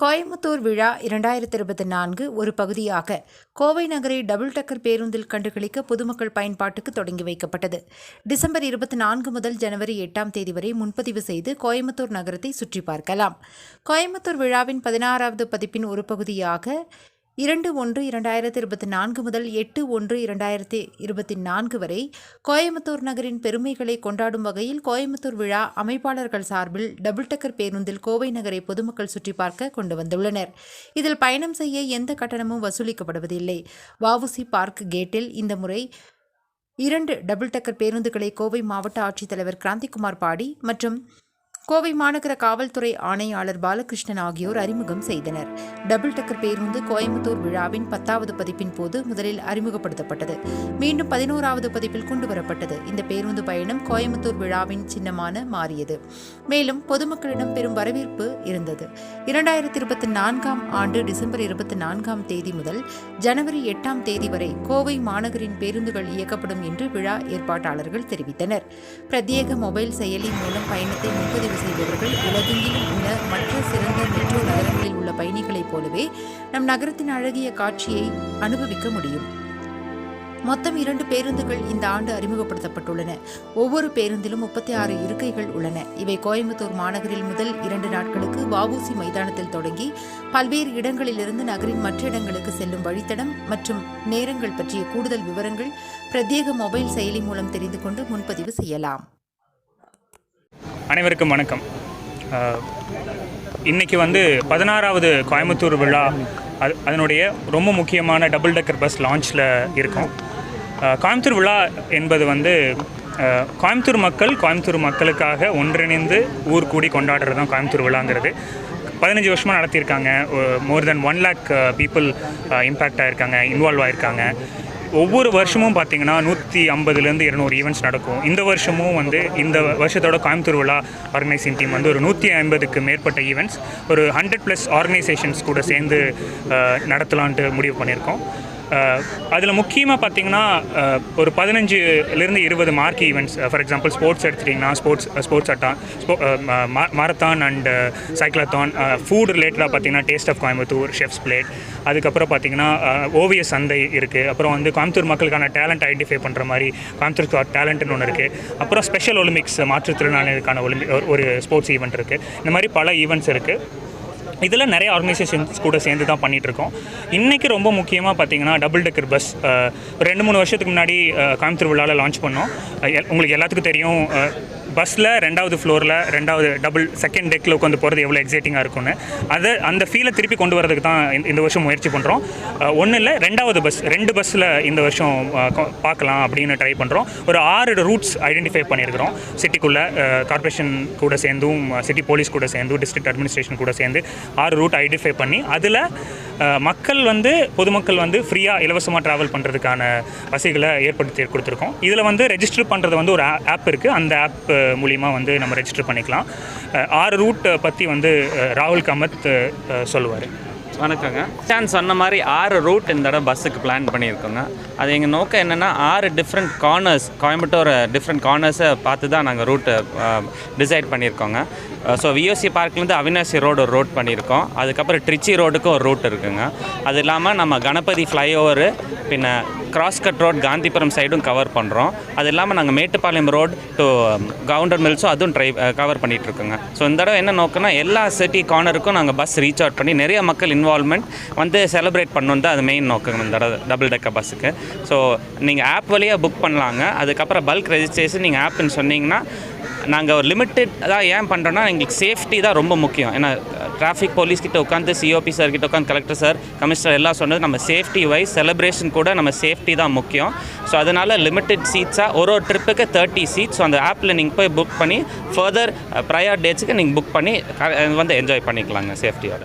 கோயம்புத்தூர் விழா இரண்டாயிரத்தி இருபத்தி நான்கு ஒரு பகுதியாக கோவை நகரை டபுள் டக்கர் பேருந்தில் கண்டுகளிக்க பொதுமக்கள் பயன்பாட்டுக்கு தொடங்கி வைக்கப்பட்டது. டிசம்பர் இருபத்தி நான்கு முதல் ஜனவரி எட்டாம் தேதி வரை முன்பதிவு செய்து கோயம்புத்தூர் நகரத்தை சுற்றி பார்க்கலாம். கோயம்புத்தூர் விழாவின் பதினாறாவது பதிப்பின் ஒரு பகுதியாக இரண்டு ஒன்று இரண்டாயிரத்தி இருபத்தி நான்கு முதல் எட்டு ஒன்று இரண்டாயிரத்தி இருபத்தி நான்கு வரை கோயம்புத்தூர் நகரின் பெருமைகளை கொண்டாடும் வகையில் கோயம்புத்தூர் விழா அமைப்பாளர்கள் சார்பில் டபுள் டக்கர் பேருந்தில் கோவை நகரை பொதுமக்கள் சுற்றி பார்க்க கொண்டு வந்துள்ளனர். இதில் பயணம் செய்ய எந்த கட்டணமும் வசூலிக்கப்படுவதில்லை. வவுசி பார்க் கேட்டில் இந்த முறை இரண்டு டபுள் டக்கர் பேருந்துகளை கோவை மாவட்ட ஆட்சித்தலைவர் கிராந்திகுமார் பாடி மற்றும் கோவை மாநகர காவல்துறை ஆணையாளர் பாலகிருஷ்ணன் ஆகியோர் அறிமுகம் செய்தனர். டபுள் டக்கர் பேருந்து கோயம்புத்தூர் விழாவின் பத்தாவது பதிப்பின் போது முதலில் அறிமுகப்படுத்தப்பட்டது. மீண்டும் பதினோராவது பதிப்பில் கொண்டுவரப்பட்டது. இந்த பேருந்து பயணம் கோயம்புத்தூர் விழாவின் சின்னமான மாறியது. மேலும் பொதுமக்களிடம் பெரும் வரவேற்பு இருந்தது. இரண்டாயிரத்தி இருபத்தி நான்காம் ஆண்டு டிசம்பர் இருபத்தி நான்காம் தேதி முதல் ஜனவரி எட்டாம் தேதி வரை கோவை மாநகரின் பேருந்துகள் இயக்கப்படும் என்று விழா ஏற்பாட்டாளர்கள் தெரிவித்தனர். பிரத்யேக மொபைல் செயலி மூலம் பயணத்தை முன்பதிவு செய்பவர்கள் உலகெங்கிலும் உள்ள மற்ற சிறந்த மெட்ரோ நகரங்களில் உள்ள பயணிகளைப் போலவே நம் நகரத்தின் அழகிய காட்சியை அனுபவிக்க முடியும். மொத்தம் இரண்டு பேருந்துகள் இந்த ஆண்டு அறிமுகப்படுத்தப்பட்டுள்ளன. ஒவ்வொரு பேருந்திலும் முப்பத்தி ஆறு இருக்கைகள் உள்ளன. இவை கோயம்புத்தூர் மாநகரில் முதல் இரண்டு நாட்களுக்கு வஉசி மைதானத்தில் தொடங்கி பல்வேறு இடங்களிலிருந்து நகரின் மற்ற இடங்களுக்கு செல்லும் வழித்தடம் மற்றும் நேரங்கள் பற்றிய கூடுதல் விவரங்கள் பிரத்யேக மொபைல் செயலி மூலம் தெரிந்து கொண்டு முன்பதிவு செய்யலாம். அனைவருக்கும் வணக்கம். இன்றைக்கி வந்து பதினாறாவது கோயம்புத்தூர் விழா. அது அதனுடைய ரொம்ப முக்கியமான டபுள் டெக்கர் பஸ் லான்ச்சில் இருக்கும். கோயம்புத்தூர் விழா என்பது வந்து கோயம்புத்தூர் மக்கள் கோயம்புத்தூர் மக்களுக்காக ஒன்றிணைந்து ஊர் கூடி கொண்டாடுறது தான் கோயம்புத்தூர் விழாங்கிறது. பதினஞ்சு வருஷமாக நடத்தியிருக்காங்க. More than one lakh people impact ஆகிருக்காங்க involve ஆகிருக்காங்க ஒவ்வொரு வருஷமும் பார்த்தீங்கன்னா நூற்றி ஐம்பதுலேருந்து இருநூறு ஈவெண்ட்ஸ் நடக்கும். இந்த வருஷமும் வந்து இந்த வருஷத்தோட கோயம்புத்தூர் விழா ஆர்கனைசிங் டீம் வந்து ஒரு நூற்றி ஐம்பதுக்கு மேற்பட்ட ஈவெண்ட்ஸ் ஒரு ஹண்ட்ரட் ப்ளஸ் ஆர்கனைசேஷன்ஸ் கூட சேர்ந்து நடத்தலான்ட்டு முடிவு பண்ணியிருக்கோம். அதில் முக்கியமாக பார்த்தீங்கன்னா ஒரு பதினஞ்சுலேருந்து இருபது mark events for example sports எடுத்துட்டிங்கன்னா ஸ்போர்ட்ஸ் ஸ்போர்ட்ஸ் அட்டா ஸ்போ மாரத்தான் அண்ட் சைக்கிளத்தான் ஃபுட் ரிலேட்டடாக பார்த்தீங்கன்னா taste of Coimbatore chefs plate அதுக்கப்புறம் பார்த்தீங்கன்னா ஓவிய சந்தை இருக்குது அப்புறம் வந்து கோயம்புத்தூர் மக்களுக்கான டேலண்ட் ஐடென்டிஃபை பண்ணுற மாதிரி கோயம்புத்தூர் டேலண்ட்னு ஒன்று இருக்குது அப்புறம் ஸ்பெஷல் ஒலிம்பிக்ஸ் மாற்றுத்திறனாளிகளுக்கான ஒலிம்பிக் ஒரு ஸ்போர்ட்ஸ் ஈவெண்ட் இருக்குது இந்த மாதிரி பல ஈவெண்ட்ஸ் இருக்குது இதில் நிறைய ஆர்கனைசேஷன்ஸ் கூட சேர்ந்து தான் பண்ணிகிட்ருக்கோம் இன்றைக்கி ரொம்ப முக்கியமாக பார்த்தீங்கன்னா டபுள் டெக்கர் பஸ் ரெண்டு மூணு வருஷத்துக்கு முன்னாடி கோயம்புத்தூர் விழாவில் லான்ச் பண்ணோம். எல்- உங்களுக்கு எல்லாத்துக்கும் தெரியும் பஸ்ஸில் ரெண்டாவது ஃப்ளோரில் ரெண்டாவது டபுள் செகண்ட் டெக்கில் உட்காந்து போகிறது எவ்வளோ எக்ஸைட்டிங்காக இருக்கும்னு. அதை அந்த ஃபீலை திருப்பி கொண்டு வரதுக்கு தான் இந்த- வருஷம் முயற்சி பண்ணுறோம் ஒன்றும் இல்லை ரெண்டாவது பஸ் ரெண்டு பஸ்ஸில் இந்த வருஷம் பார்க்கலாம் அப்படின்னு ட்ரை பண்ணுறோம் ஒரு ஆறு ரூட்ஸ் ஐடென்டிஃபை பண்ணியிருக்கிறோம் சிட்டிக்குள்ளே கார்பரேஷன் கூட சேர்ந்தும் சிட்டி போலீஸ் கூட சேர்ந்தும் டிஸ்ட்ரிக்ட் அட்மினிஸ்ட்ரேஷன் கூட சேர்ந்து ஆறு ரூட் ஐடென்டிஃபை பண்ணி அதில் மக்கள் வந்து பொதுமக்கள் வந்து ஃப்ரீயாக இலவசமாக ட்ராவல் பண்ணுறதுக்கான வசதிகளை ஏற்படுத்தி கொடுத்துருக்கோம். இதில் வந்து ரெஜிஸ்டர் பண்ணுறது வந்து ஒரு ஆப் இருக்குது அந்த ஆப் மூலிமா வந்து நம்ம ரெஜிஸ்டர் பண்ணிக்கலாம். ஆறு ரூட் பற்றி வந்து ராகுல் காமத் சொல்லுவார். வணக்கங்க. சான் சொன்ன மாதிரி ஆறு ரூட் இந்த தடவை பஸ்ஸுக்கு பிளான் பண்ணியிருக்கோங்க. அது எங்கள் நோக்கம் என்னென்னா ஆறு டிஃப்ரெண்ட் கார்னர்ஸ் கோயம்புத்தூர் டிஃப்ரெண்ட் கார்னர்ஸை பார்த்து தான் நாங்கள் ரூட்டு டிசைட் பண்ணியிருக்கோங்க. ஸோ விஓசி பார்க்லேருந்து அவினாசி ரோடு ஒரு ரோட் பண்ணியிருக்கோம். அதுக்கப்புறம் ட்ரிச்சி ரோடுக்கு ஒரு ரூட் இருக்குங்க. அது இல்லாமல் நம்ம கணபதி ஃப்ளைஓவரு பின்ன கிராஸ்கட் ரோட் காந்திபுரம் சைடும் கவர் பண்ணுறோம் அது இல்லாமல் நாங்கள் மேட்டுப்பாளையம் ரோடு டு கவுண்டர் மில்ஸும் அதுவும் ட்ரை கவர் பண்ணிகிட்ருக்கோங்க ஸோ இந்த தடவை என்ன நோக்கம்னா எல்லா சிட்டி கார்னருக்கும் நாங்கள் பஸ் ரீச் அவுட் பண்ணி நிறைய மக்கள் இன்வால்மெண்ட் வந்து செலிப்ரேட் பண்ணணும் தான் அது மெயின் நோக்கம் இந்த டபுள் டெக்கர் பஸ்ஸுக்கு ஸோ நீங்கள் ஆப் வழியாக புக் பண்ணலாங்க. அதுக்கப்புறம் பல்க் ரெஜிஸ்ட்ரேஷன் நீங்கள் ஆப்னு சொன்னீங்கன்னா நாங்கள் ஒரு லிமிட்டட் தான் ஏன் பண்ணுறோன்னா எங்களுக்கு சேஃப்டி தான் ரொம்ப முக்கியம். ஏன்னா டிராஃபிக் போலீஸ் கிட்ட உட்காந்து சிஓபி சார் கிட்ட உட்காந்து கலெக்டர் சார் கமிஷனர் எல்லாம் சொன்னது நம்ம சேஃப்டி வைஸ் செலிப்ரேஷன் கூட நம்ம சேஃப்டி தான் முக்கியம். ஸோ அதனால் லிமிட்டெட் சீட்ஸாக ஒரு ஒரு ட்ரிப்புக்கு தேர்ட்டி சீட்ஸ் அந்த ஆப்பில் நீங்கள் போய் புக் பண்ணி ஃபர்தர் ப்ரையர் டேட்ஸுக்கு நீங்கள் புக் பண்ணி க- வந்து என்ஜாய் பண்ணிக்கலாங்க சேஃப்டியோட